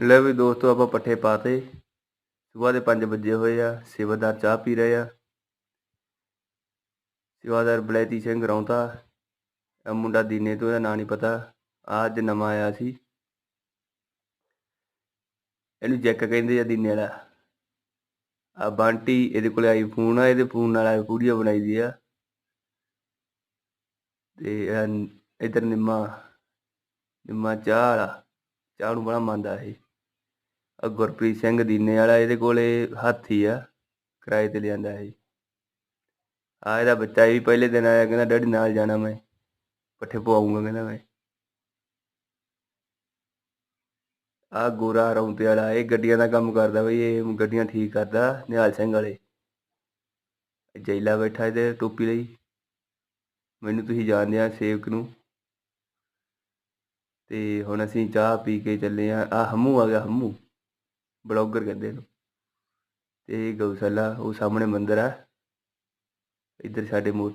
ਲੈ ਵੀ ਦੋਸਤੋ, ਆਪਾਂ ਪੱਠੇ ਪਾਤੇ। ਸਵੇਰ ਦੇ 5 ਵਜੇ ਹੋਏ ਆ, ਸੇਵਾਦਾਰ ਚਾਹ ਪੀ ਰਹੇ ਆ। ਸੇਵਾਦਾਰ ਬਲੈਤੀ ਸਿੰਘ ਰੌਂਤਾ, ਇਹ ਮੁੰਡਾ ਦੀਨੇ ਤੋਂ, ਇਹਦਾ ਨਾਂ ਨਹੀਂ ਪਤਾ। ਆ ਅੱਜ ਨਵਾਂ ਆਇਆ ਸੀ। ਇਹਨੂੰ ਜੈਕ ਕਹਿੰਦੇ ਆ ਦੀਨੇ ਵਾਲਾ। ਆ ਬਾਂਟੀ ਇਹਦੇ ਕੋਲੇ ਆਈਫੋਨ ਆ, ਇਹਦੇ ਫੋਨ ਨਾਲ ਆਈ ਵੀਡੀਓ ਬਣਾਈ ਦੀ ਆ। ਤੇ ਇਹ ਇਧਰ ਨਿੰਮਾ ਨਿੰਮਾ ਚਾਹ ਵਾਲਾ। ਚਾਹ ਨੂੰ ਬੜਾ ਮੰਨਦਾ ਇਹ। ਆ ਗੁਰਪ੍ਰੀਤ ਸਿੰਘ ਦੀਨੇ ਵਾਲਾ ਇਹਦੇ ਕੋਲੇ ਹਾਥੀ ਆ, ਕਿਰਾਏ ਤੇ ਲਿਆਂਦਾ ਇਹ। ਆ ਇਹਦਾ ਬੱਚਾ ਇਹ ਵੀ ਪਹਿਲੇ ਦਿਨ ਆਇਆ, ਕਹਿੰਦਾ, ਡੈਡੀ, ਨਾਲ ਜਾਣਾ ਮੈਂ, ਪੱਠੇ ਪਵਾਉਂਗਾ, ਕਹਿੰਦਾ ਮੈਂ। ਆ ਗੋਰਾ ਰੌਂਤੇ ਵਾਲਾ, ਇਹ ਗੱਡੀਆਂ ਦਾ ਕੰਮ ਕਰਦਾ ਬਈ, ਇਹ ਗੱਡੀਆਂ ਠੀਕ ਕਰਦਾ, ਨਿਹਾਲ ਸਿੰਘ ਵਾਲੇ। ਜੈਲਾ ਬੈਠਾ ਇਹਦੇ ਟੋਪੀ ਲਈ। ਮੈਨੂੰ ਤੁਸੀਂ ਜਾਣਦੇ ਆ ਸੇਵਕ ਨੂੰ। ਤੇ ਹੁਣ ਅਸੀਂ ਚਾਹ ਪੀ ਕੇ ਚੱਲੇ ਆ ਆ ਹਮੂ ਆ ਗਿਆ, ਹਮੂ। ਬਲੌਗਰ ਕਹਿੰਦੇ ਇਹਨੂੰ। ਤੇ ਗਊਸ਼ਾਲਾ, ਉਹ ਸਾਹਮਣੇ ਮੰਦਿਰ ਆ। ਇੱਧਰ ਸਾਡੇ ਮੂਰਤੀ